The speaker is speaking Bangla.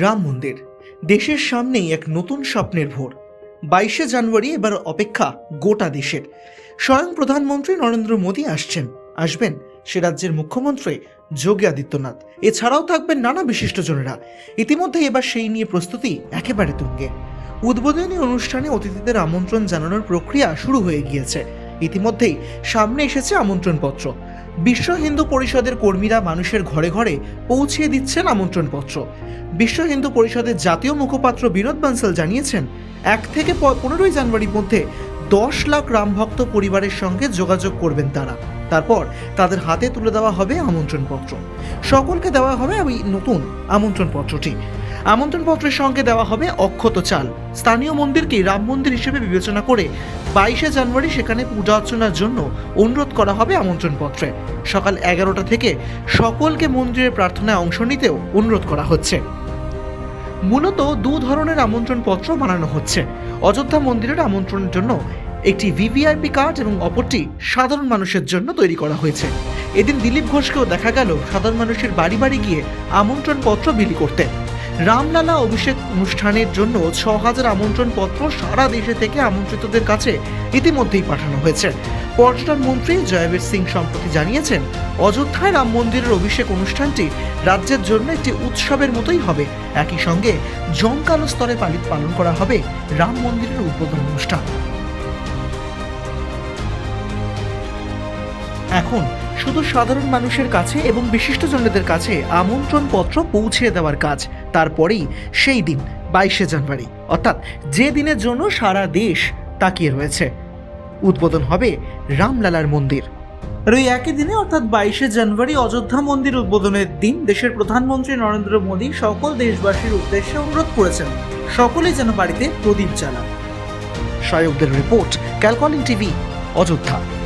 রাম মন্দির, দেশের সামনেই এক নতুন স্বপ্নের ভোর। বাইশে জানুয়ারি এবার অপেক্ষা গোটা দেশের। স্বয়ং প্রধানমন্ত্রী নরেন্দ্র মোদী আসছেন। আসবেন সে রাজ্যের মুখ্যমন্ত্রী যোগী আদিত্যনাথ। এছাড়াও থাকবেন নানা বিশিষ্টজনেরা। ইতিমধ্যে এবার সেই নিয়ে প্রস্তুতি একেবারে তুঙ্গে। উদ্বোধনী অনুষ্ঠানে অতিথিদের আমন্ত্রণ জানানোর প্রক্রিয়া শুরু হয়ে গিয়েছে। ইতিমধ্যেই সামনে এসেছে আমন্ত্রণপত্র। বিশ্ব হিন্দু পরিষদের কর্মীরা মানুষের ঘরে ঘরে পৌঁছিয়ে দিচ্ছেন আমন্ত্রণপত্র। বিশ্ব হিন্দু পরিষদের জাতীয় মুখপাত্র বিনোদ বানসাল জানিয়েছেন, এক থেকে পনেরোই জানুয়ারির মধ্যে দশ লাখ রামভক্ত পরিবারের সঙ্গে যোগাযোগ করবেন তারা। তারপর তাদের হাতে তুলে দেওয়া হবে আমন্ত্রণপত্র। সকলকে দেওয়া হবে ওই নতুন আমন্ত্রণপত্রটি। আমন্ত্রণপত্রের সঙ্গে দেওয়া হবে অক্ষত চাল। স্থানীয় মন্দিরকে রাম মন্দির হিসেবে বিবেচনা করে বাইশে জানুয়ারি সেখানে পূজা অর্চনার জন্য অনুরোধ করা হবে আমন্ত্রণপত্রে। সকাল এগারোটা থেকে সকলকে মন্দিরের প্রার্থনায় অংশ নিতেও অনুরোধ করা হচ্ছে। মূলত দু ধরনের আমন্ত্রণপত্র বানানো হচ্ছে। অযোধ্যা মন্দিরের আমন্ত্রণের জন্য একটি ভিভিআইপি কার্ড এবং অপরটি সাধারণ মানুষের জন্য তৈরি করা হয়েছে। এদিন দিলীপ ঘোষকেও দেখা গেল সাধারণ মানুষের বাড়ি বাড়ি গিয়ে আমন্ত্রণপত্র বিলি করতে। রামলালা অভিষেক অনুষ্ঠানের জন্য ছ হাজার আমন্ত্রণপত্র সারা দেশে থেকে আমন্ত্রিতদের কাছে ইতিমধ্যেই পাঠানো হয়েছে। পর্যটন মন্ত্রী জয়বীর সিং সম্প্রতি জানিয়েছেন, অযোধ্যায় রাম মন্দিরের অভিষেক অনুষ্ঠানটি রাজ্যের জন্য একটি উৎসবের মতোই হবে। একই সঙ্গে জমকালো স্তরে পালিত পালন করা হবে রাম মন্দিরের উদ্বোধন অনুষ্ঠান। এখন শুধু সাধারণ মানুষের কাছে এবং বিশিষ্ট বিশিষ্টজনদের কাছে আমন্ত্রণ পত্র পৌঁছে দেওয়ার কাজ। তারপরেই সেই দিন, বাইশে জানুয়ারি, অর্থাৎ যে দিনের জন্য সারা দেশ তাকিয়ে রয়েছে। উদ্বোধন হবে রামলালার মন্দির। আর ওই একই দিনে, অর্থাৎ বাইশে জানুয়ারি, অযোধ্যা মন্দির উদ্বোধনের দিন দেশের প্রধানমন্ত্রী নরেন্দ্র মোদী সকল দেশবাসীর উদ্দেশ্যে অনুরোধ করেছেন। সকলেই যেন বাড়িতে প্রদীপ জ্বালান। সহায়কদের রিপোর্ট ক্যালকলিং টিভি, অযোধ্যা।